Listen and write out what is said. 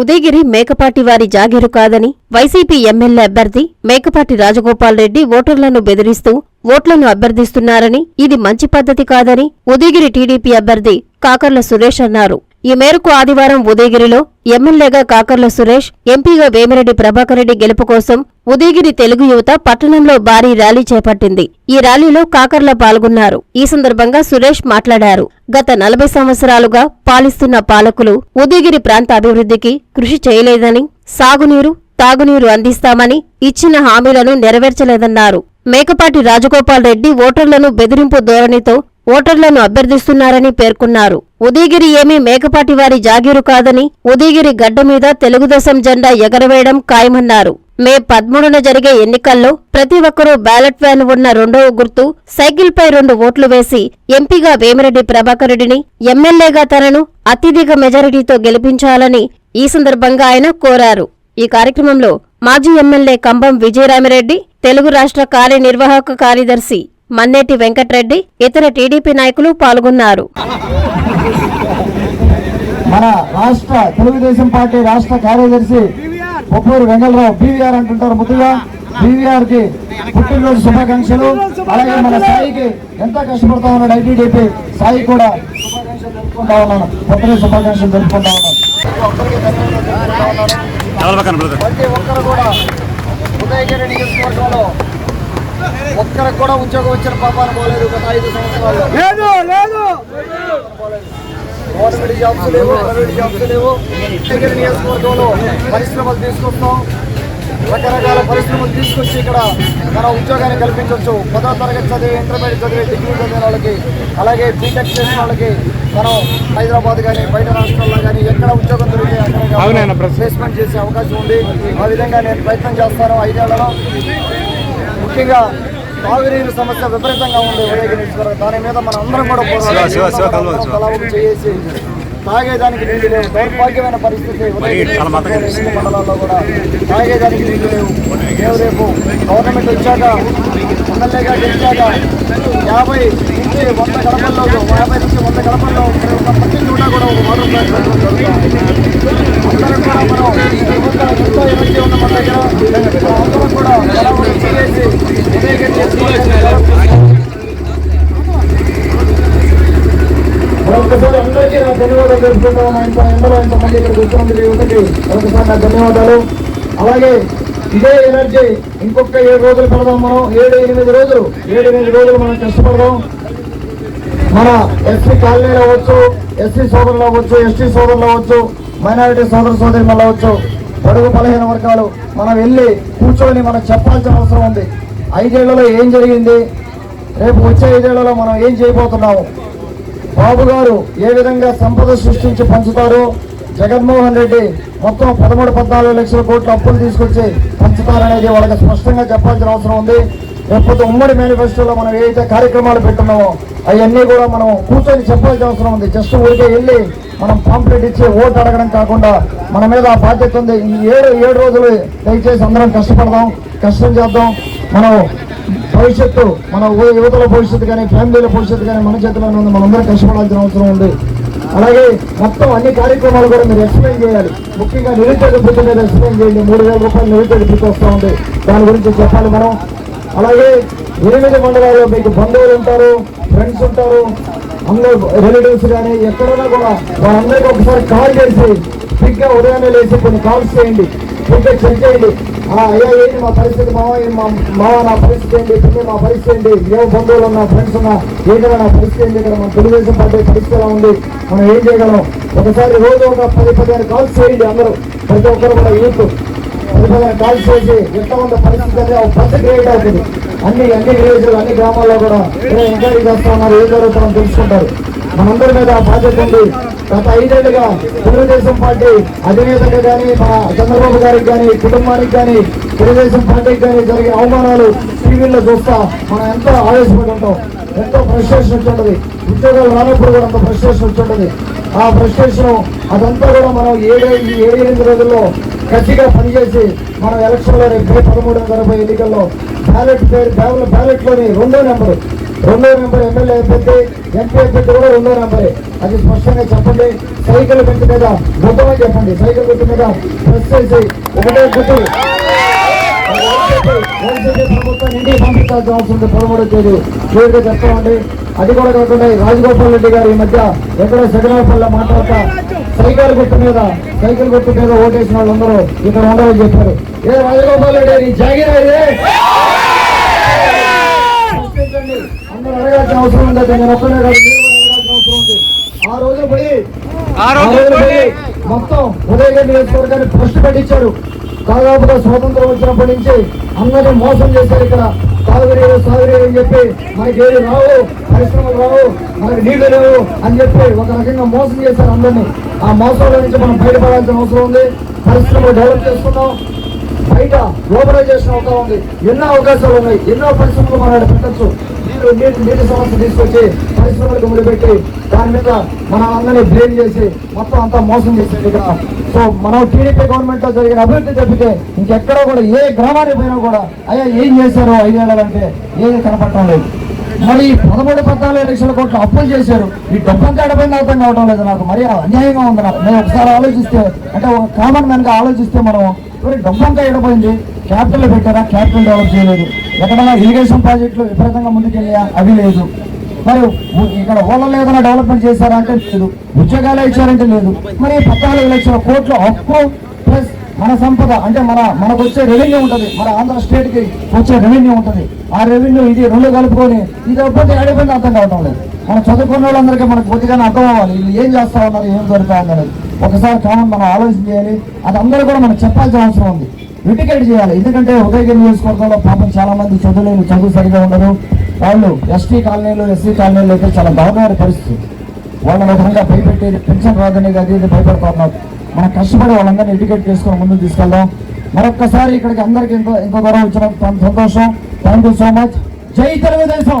ఉదయగిరి మేకపాటి వారి జాగీరు కాదని YCP MLA అభ్యర్థి మేకపాటి రాజగోపాల్ రెడ్డి ఓటర్లను బెదిరిస్తూ ఓట్లను అభ్యర్థిస్తున్నారని ఇది మంచి పద్ధతి కాదని ఉదయగిరి టీడీపీ అభ్యర్థి కాకర్ల సురేష్ అన్నారు. ఈ మేరకు ఆదివారం ఉదయగిరిలో ఎమ్మెల్యేగా కాకర్ల సురేష్ ఎంపీగా వేమిరెడ్డి ప్రభాకర్ రెడ్డి గెలుపు కోసం ఉదయగిరి తెలుగు యువత పట్టణంలో భారీ ర్యాలీ చేపట్టింది. ఈ ర్యాలీలో కాకర్ల పాల్గొన్నారు. ఈ సందర్భంగా సురేష్ మాట్లాడారు. గత నలభై సంవత్సరాలుగా పాలిస్తున్న పాలకులు ఉదయగిరి ప్రాంత అభివృద్ధికి కృషి చేయలేదని సాగునీరు తాగునీరు అందిస్తామని ఇచ్చిన హామీలను నెరవేర్చలేదన్నారు. మేకపాటి రాజగోపాల్ రెడ్డి ఓటర్లను బెదిరింపు ధోరణితో ఓటర్లను అభ్యర్థిస్తున్నారని పేర్కొన్నారు. ఉదయగిరి ఏమీ మేకపాటి వారి జాగీరు కాదని ఉదయగిరి గడ్డ మీద తెలుగుదేశం జెండా ఎగరవేయడం ఖాయమన్నారు. మే పదమూడున జరిగే ఎన్నికల్లో ప్రతి ఒక్కరూ బ్యాలెట్ వ్యాన్ ఉన్న రెండవ గుర్తు సైకిల్పై రెండు ఓట్లు వేసి ఎంపీగా వేమిరెడ్డి ప్రభాకర్ రెడ్డిని ఎమ్మెల్యేగా తనను అత్యధిక మెజారిటీతో గెలిపించాలని ఈ సందర్భంగా ఆయన కోరారు. ఈ కార్యక్రమంలో మాజీ ఎమ్మెల్యే కంబం విజయరామిరెడ్డి తెలుగు రాష్ట్ర కార్యనిర్వాహక కార్యదర్శి మన్నేటి వెంకట్రెడ్డి ఇతర టీడీపీ నాయకులు పాల్గొన్నారు. మన రాష్ట్ర తెలుగుదేశం పార్టీ రాష్ట్ర కార్యదర్శి పొప్పూరు వెంగళరావు బీవీఆర్ అంటుంటారు ముద్దుగా. బీవీఆర్కి పుట్టినరోజు శుభాకాంక్షలు. అలాగే మన సాయికి ఎంత కష్టపడతా ఉన్నాడు ఐటీడీపీ సాయి కూడా శుభాకాంక్షలు తెలుపుకుంటా ఉన్నాను పుట్టినరోజు శుభాకాంక్షలు తెలుపుకుంటా ఉన్నాను ప్రతి ఒక్కరు కూడా ఉదయగిరి నియోజకవర్గంలో ఒక్కరికి కూడా ఉద్యోగం వచ్చిన పాపాలు పోలేదు గత ఐదు సంవత్సరాల్లో. లేదు లేదు. గవర్నమెంట్ జాబ్స్ లేవు ప్రైవేట్ జాబ్స్ లేవు. దగ్గర నియోజకవర్గంలో పరిశ్రమలు తీసుకొస్తాం రకరకాల పరిశ్రమలు తీసుకొచ్చి ఇక్కడ మన ఉద్యోగాన్ని కల్పించవచ్చు. పదో తరగతి చదివి ఇంటర్మీడియట్ చదివి డిగ్రీ చదివిన వాళ్ళకి అలాగే బీటెక్ చేసిన వాళ్ళకి మనం హైదరాబాద్ కానీ బయట రాష్ట్రాల్లో కానీ ఎక్కడ ఉద్యోగం దొరికితే అక్కడ ప్లేస్మెంట్ చేసే అవకాశం ఉంది. ఆ విధంగా నేను ప్రయత్నం చేస్తాను. ఐదేళ్ళలో ముఖ్యంగా తాగునీరు సమస్య విపరీతంగా ఉంది ఉదయగిరి నియోజకవర్గం. దాని మీద మనం అందరం కూడా ఒకటి చేసి తాగేదానికి నీళ్ళు లేవు. దౌర్భాగ్యమైన పరిస్థితి ఉదయగిరి మండలాల్లో కూడా తాగేదానికి నీళ్ళు లేవు. రేపు రేపు గవర్నమెంట్ వచ్చాక ఎమ్మెల్యేగా గెలిచాక యాభై నుంచి వంద గడపల్లో యాభై నుంచి వంద గడపల్లో ప్రతి చోట కూడా ఒక వాటర్ ప్లాంట్ అందరం కూడా మనం ఎంతో ఎనర్జీ ఉన్న మన దగ్గర అందరం కూడా బలపడి అందరికీ నా ధన్యవాదాలు తెలుపుకుంటాం ఇంత ఇంతమంది ఇక్కడ కూర్చున్నందుకు యువతకి నా ధన్యవాదాలు. అలాగే ఇదే ఎనర్జీ ఇంకొక ఏడు రోజులు పెడదాం మనం. ఏడు ఎనిమిది రోజులు. ఏడు ఎనిమిది రోజులు మనం కష్టపడదాం. మన ఎస్సీ కాలనీలు అవ్వచ్చు ఎస్సీ సోదరులు అవ్వచ్చు ఎస్టీ సోదరులు అవ్వచ్చు మైనారిటీ సోదర సోదరులు అవ్వచ్చు. పొడుగు బలహీన వర్గాలు మనం వెళ్ళి కూర్చొని మనం చెప్పాల్సిన అవసరం ఉంది. ఐదేళ్ళలో ఏం జరిగింది? రేపు వచ్చే ఐదేళ్ళలో మనం ఏం చేయబోతున్నాము? బాబు గారు ఏ విధంగా సంపద సృష్టించి పంచుతారు జగన్మోహన్ రెడ్డి మొత్తం పదమూడు పద్నాలుగు లక్షల కోట్ల అప్పులు తీసుకొచ్చి పంచుతారనేది వాళ్ళకి స్పష్టంగా చెప్పాల్సిన అవసరం ఉంది. లేకపోతే ఉమ్మడి మేనిఫెస్టోలో మనం ఏదైతే కార్యక్రమాలు పెట్టున్నామో అవన్నీ కూడా మనం కూర్చొని చెప్పాల్సిన అవసరం ఉంది. జస్ట్ ఊరికే వెళ్ళి మనం పాంప్లెట్ ఇచ్చి ఓటు అడగడం కాకుండా మన మీద ఆ బాధ్యత ఉంది. ఈ ఏడు ఏడు రోజులు దయచేసి అందరం కష్టపడదాం కష్టం చేద్దాం. మనం భవిష్యత్తు మన యువతల భవిష్యత్తు కానీ ఫ్యామిలీల భవిష్యత్తు కానీ మన చేతిలోనే ఉంది మనందరం కష్టపడాల్సిన అవసరం ఉంది. అలాగే మొత్తం అన్ని కార్యక్రమాలు కూడా మీరు ఎక్స్ప్లెయిన్ చేయాలి. ముఖ్యంగా నిరుద్యోగ భృతి మీద ఎక్స్ప్లెయిన్ చేయండి. మూడు వేల రూపాయలు నిరుద్యోగ భృతి వస్తూ ఉంది. దాని గురించి చెప్పాలి మనం. అలాగే ఎనిమిది మండలాల్లో మీకు బంధువులు ఉంటారు ఫ్రెండ్స్ ఉంటారు అందరూ రిలేటివ్స్ కానీ ఎక్కడైనా కూడా వారందరికీ ఒకసారి కాల్ చేసి బిగ్గా ఉదయాన్నే లేచి కొన్ని కాల్స్ చేయండి. బిగ్గా చెక్ చేయండి. అయ్యా ఏంటి మా పరిస్థితి? మావా ఏం మా మావ నా పరిస్థితి ఏంటి? పిన్ని మా పరిస్థితి ఏంటి? ఏ బంధువులు ఉన్నా ఫ్రెండ్స్ ఉన్నా ఏంటన్నా నా పరిస్థితి ఏంటి? ఇక్కడ మన తెలుగుదేశం పార్టీ పరిస్థితి ఎలా ఉంది? మనం ఏం చేయగలం? ఒకసారి రోజు ఒక పది పదిహేను కాల్స్ చేయండి అందరూ. ప్రతి ఒక్కరు కూడా యూత్. పది పదిహేను చేసి ఎట్లా ఉన్న పరిస్థితి అనేది ఒక క్రియేట్ అవుతుంది? అన్ని అన్ని విలేజ్లు అన్ని గ్రామాల్లో కూడా ఎంక్వైరీ చేస్తా ఉన్నారు. ఏం జరుగుతుందో తెలుసుకుంటారు. మనందరి మీద బాధ్యత ఉంది. గత ఐదేళ్ళుగా తెలుగుదేశం పార్టీ అధినేతకి కానీ మన చంద్రబాబు గారికి కానీ కుటుంబానికి కానీ తెలుగుదేశం పార్టీకి కానీ జరిగిన అవమానాలు టీవీల్లో చూస్తా మనం ఎంతో ఆవేశపడి ఉంటాం ఎంతో ఫ్రస్ట్రేషన్ వచ్చి ఉద్యోగాలు రానప్పుడు కూడా అంత ఫ్రస్ట్రేషన్ వచ్చి ఆ ఫ్రస్ట్రేషన్ అదంతా కూడా మనం ఏడే ఈ ఏడు ఎనిమిది రోజుల్లో గట్టిగా పనిచేసి మనం ఎలక్షన్లో రేపు పదమూడు వందల జరగబోయే ఎన్నికల్లో బ్యాలెట్ పేరు బ్యాలెట్లోని రెండో నెంబరు. రెండో నెంబర్ ఎమ్మెల్యే అభ్యర్థి ఎంపీ అభ్యర్థి కూడా రెండో నెంబరే. అది స్పష్టంగా చెప్పండి. సైకిల్ గుర్తు మీద గుర్తమని చెప్పండి. సైకిల్ గుర్తు మీద ప్రెస్ చేసి ఒకటే గుర్తు. వైసీపీ ప్రభుత్వం ఇంటికి పంపించాల్సిన అవసరం ఉంది. పదమూడో తేదీ. క్లియర్గా చెప్తామండి అది కూడా కాకుండా రాజగోపాల్ రెడ్డి గారు ఈ మధ్య ఎక్కడో సెగనాపల్లి మాట్లాడతా సైకిల్ గుర్తు మీద సైకిల్ గుర్తు మీద ఓటేసిన వాళ్ళందరూ ఇక్కడ ఉండాలని చెప్పారు. ఏ రాజగోపాల్ రెడ్డి నీ జాగిరా. అందరూ అడగాల్సిన అవసరం ఉంది? నేను ఒక్కనే కాదు మీరు కూడా అడగాల్సిన అవసరం ఉంది. ఆ రోజు పోయి ఆ రోజు పోయి! మొత్తం ఉదయగిరి నియోజకవర్గాన్ని ఫస్ట్ పెట్టించాడు. దాదాపుగా స్వాతంత్రం వచ్చినప్పటి నుంచి అందరూ మోసం చేశారు ఇక్కడ. తాగునీరు సాగునీరు అని చెప్పి మనకి ఏది రావు పరిశ్రమలు రావు మనకి నీళ్ళు లేవు అని చెప్పి ఒక రకంగా మోసం చేశారు అందరినీ. ఆ మోసంలో నుంచి మనం బయటపడాల్సిన అవసరం ఉంది. పరిశ్రమలు డెవలప్ చేసుకున్నాం. బయట గ్లోబలైజేషన్ అవుతా ఉంది. ఎన్నో అవకాశాలు ఉన్నాయి. ఎన్నో పరిశ్రమలు మనం పెట్టచ్చు. నీరు నీటి నీటి సమస్య తీసుకొచ్చి పరిశ్రమలకు ముడిపెట్టి దాని మీద మన అందరినీ బ్లేమ్ చేసి మొత్తం అంతా మోసం చేసేది ఇక్కడ. సో మనం టీడీపీ గవర్నమెంట్లో జరిగిన అభివృద్ధి తప్పితే ఇంకెక్కడ కూడా ఏ గ్రామానికి పోయినా కూడా అయ్యా ఏం చేశారు ఐదేళ్ళంటే ఏది కనపడటం లేదు. మరి ఈ పదమూడు పద్నాలుగు లక్షల కోట్లు అప్పులు చేశారు. ఈ డబ్బంతా ఎడపోయింది అర్థం కావడం లేదు నాకు. మరి అన్యాయంగా ఉంది నాకు. నేను ఒకసారి ఆలోచిస్తే అంటే ఒక కామన్ మ్యాన్గా ఆలోచిస్తే మనం మరి డబ్బంతా ఎడపోయింది క్యాపిటల్ పెట్టారా? క్యాపిటల్ డెవలప్ చేయలేదు. ఎక్కడైనా ఇరిగేషన్ ప్రాజెక్టులు విపరీతంగా ముందుకెళ్ళాయా? అవి లేదు. మరి ఇక్కడ ఊళ్ళలో ఏదైనా డెవలప్మెంట్ చేశారా అంటే లేదు. ఉద్యోగాలు ఇచ్చారంటే లేదు. మరి పద్నాలుగు లక్షల కోట్ల అప్పు ప్లస్ మన సంపద అంటే మన మనకు వచ్చే రెవెన్యూ ఉంటుంది. మన ఆంధ్ర స్టేట్కి వచ్చే రెవెన్యూ ఉంటుంది. ఆ రెవెన్యూ ఇది రెండు కలుపుకొని ఇది ఒక్కటి ఆడిపోయింది అర్థం కావటం లేదు. మనం చదువుకున్న వాళ్ళందరికీ మనకు కొద్దిగానే అర్థం అవ్వాలి. వీళ్ళు ఏం చేస్తా ఉన్నారు ఏం జరుగుతా అనేది. ఒకసారి కామన్ మనం ఆలోచన చేయాలి. అది అందరూ కూడా మనకు చెప్పాల్సిన అవసరం ఉంది. ఎడ్యుకేట్ చేయాలి. ఎందుకంటే ఉదయగిరి నియోజకవర్గంలో పాపం చాలా మంది చదువులేని చదువు సరిగా ఉండరు వాళ్ళు ఎస్టీ కాలనీలు ఎస్సీ కాలనీలు అయితే చాలా దారుణమైన పరిస్థితి. వాళ్ళని విధంగా భయపెట్టి పెన్షన్ రాదని అది ఇది భయపడుతున్నారు. మనం కష్టపడి వాళ్ళందరినీ ఎడ్యుకేట్ చేసుకుని ముందుకు తీసుకెళ్దాం. మరొక్కసారి ఇక్కడికి అందరికి ఇంత ఇంత దూరం వచ్చిన సంతోషం. థ్యాంక్ యూ సో మచ్ జై తెలుగుదేశం!